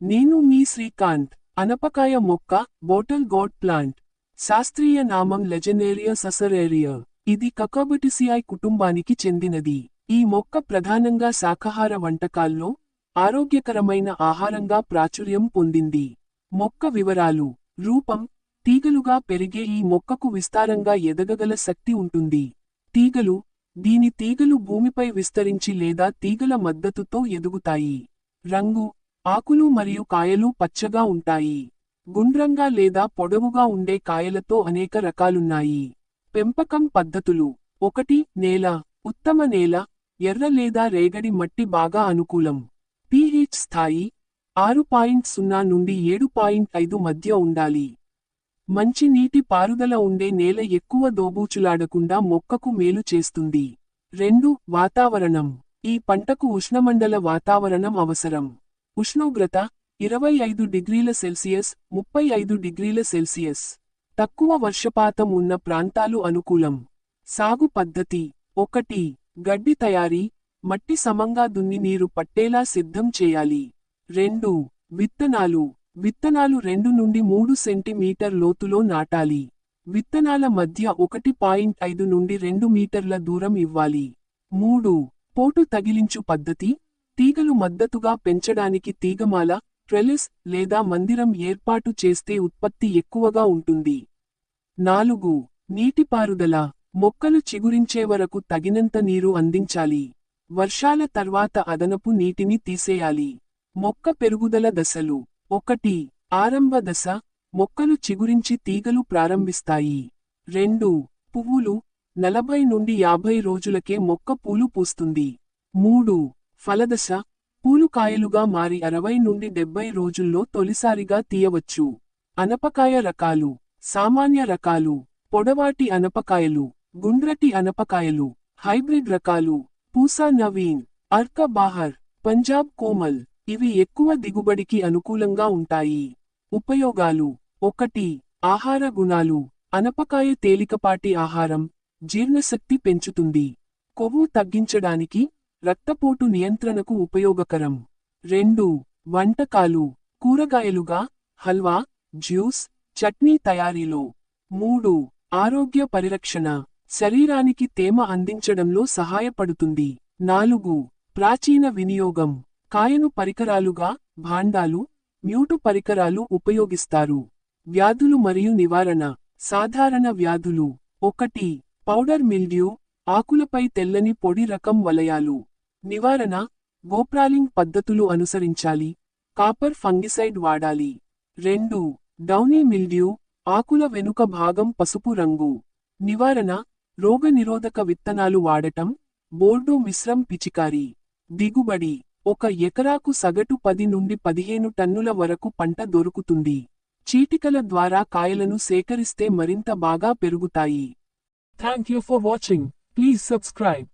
నేను మీ శ్రీకాంత్ అనపకాయ మొక్క bottle gourd plant శాస్త్రీయ నామం లెజనేరియా ససరేరియా ఇది కకాబటిసియాయ్ కుటుంబానికి చెందినది. ఈ మొక్క ప్రధానంగా శాకాహార వంటకాల్లో ఆరోగ్యకరమైన ఆహారంగా ప్రాచుర్యం పొందింది. మొక్క వివరాలు రూపం తీగలుగా పెరిగే ఈ మొక్కకు విస్తారంగా ఎదగగల శక్తి ఉంటుంది. తీగలు దీని తీగలు భూమిపై విస్తరించి లేదా తీగల మద్దతుతో ఎదుగుతాయి. రంగు ఆకులు మరియు కాయలు పచ్చగా ఉంటాయి. గుండ్రంగా లేదా పొడవుగా ఉండే కాయలతో అనేక రకాలున్నాయి. పెంపకం పద్ధతులు. ఒకటి నేల. ఉత్తమ నేల ఎర్ర లేదా రేగడి మట్టి బాగా అనుకూలం. పిహెచ్ స్థాయి ఆరు పాయింట్ సున్నా నుండి ఏడు పాయింట్ ఐదు మధ్య ఉండాలి. మంచి నీటి పారుదల ఉండే నేల ఎక్కువ దోబూచులాడకుండా మొక్కకు మేలు చేస్తుంది. రెండు వాతావరణం. ఈ పంటకు ఉష్ణమండల వాతావరణం అవసరం. ఉష్ణోగ్రత ఇరవై ఐదు డిగ్రీల సెల్సియస్ ముప్పై ఐదు డిగ్రీల సెల్సియస్. తక్కువ వర్షపాతం ఉన్న ప్రాంతాలు అనుకూలం. సాగు పద్ధతి ఒకటి గడ్డి తయారీ మట్టి సమంగా దున్ని నీరు పట్టేలా సిద్ధం చేయాలి. రెండు విత్తనాలు విత్తనాలు రెండు నుండి మూడు సెంటీమీటర్ లోతులో నాటాలి. విత్తనాల మధ్య ఒకటి పాయింట్ ఐదు నుండి రెండు మీటర్ల దూరం ఇవ్వాలి. మూడు పోటు తగిలించు పద్ధతి తీగలు మద్దతుగా పెంచడానికి తీగమాల ట్రెలిస్ లేదా మందిరం ఏర్పాటు చేస్తే ఉత్పత్తి ఎక్కువగా ఉంటుంది. నాలుగు. నీటిపారుదల. మొక్కలు చిగురించే వరకు తగినంత నీరు అందించాలి. వర్షాల తర్వాత అదనపు నీటిని తీసేయాలి. మొక్క పెరుగుదల దశలు. ఒకటి. ఆరంభ దశ. మొక్కలు చిగురించి తీగలు ప్రారంభిస్తాయి. రెండు. పువ్వులు. నలభై నుండి యాభై రోజులకే మొక్క పూలు పూస్తుంది. మూడు. ఫలదశ పూలుకాయలుగా మారి అరవై నుండి డెబ్బై రోజుల్లో తొలిసారిగా తీయవచ్చు. అనపకాయ రకాలు సామాన్య రకాలు పొడవాటి అనపకాయలు గుండ్రటి అనపకాయలు హైబ్రిడ్ రకాలు పూసా నవీన్ అర్క బాహర్ పంజాబ్ కోమల్ ఇవి ఎక్కువ దిగుబడికి అనుకూలంగా ఉంటాయి. ఉపయోగాలు ఒకటి ఆహార గుణాలు అనపకాయ తేలికపాటి ఆహారం జీర్ణశక్తి పెంచుతుంది. కొవ్వు తగ్గించడానికి రక్తపోటు నియంత్రణకు ఉపయోగకరం. రెండు వంటకాలు. కూరగాయలుగా హల్వా జ్యూస్ చట్నీ తయారీలో. మూడు ఆరోగ్య పరిరక్షణ. శరీరానికి తేమ అందించడంలో సహాయపడుతుంది. నాలుగు ప్రాచీన వినియోగం. కాయను పరికరాలుగా భాండాలు మ్యూటు పరికరాలు ఉపయోగిస్తారు. వ్యాధులు మరియు నివారణ. సాధారణ వ్యాధులు. ఒకటి పౌడర్ మిల్డ్యూ. ఆకులపై తెల్లని పొడి రకం వలయాలు. నివారణ గోప్రాలింగ్ పద్ధతులు అనుసరించాలి. కాపర్ ఫంగిసైడ్ వాడాలి. రెండు డౌనీ మిల్డ్యూ ఆకుల వెనుక భాగం పసుపు రంగు. నివారణ రోగనిరోధక విత్తనాలు వాడటం బోర్డు మిశ్రం పిచికారి. దిగుబడి ఒక ఎకరాకు సగటు పది నుండి పదిహేను టన్నుల వరకు పంట దొరుకుతుంది. చీటికల ద్వారా కాయలను సేకరిస్తే మరింత బాగా పెరుగుతాయి. Thank you for watching please subscribe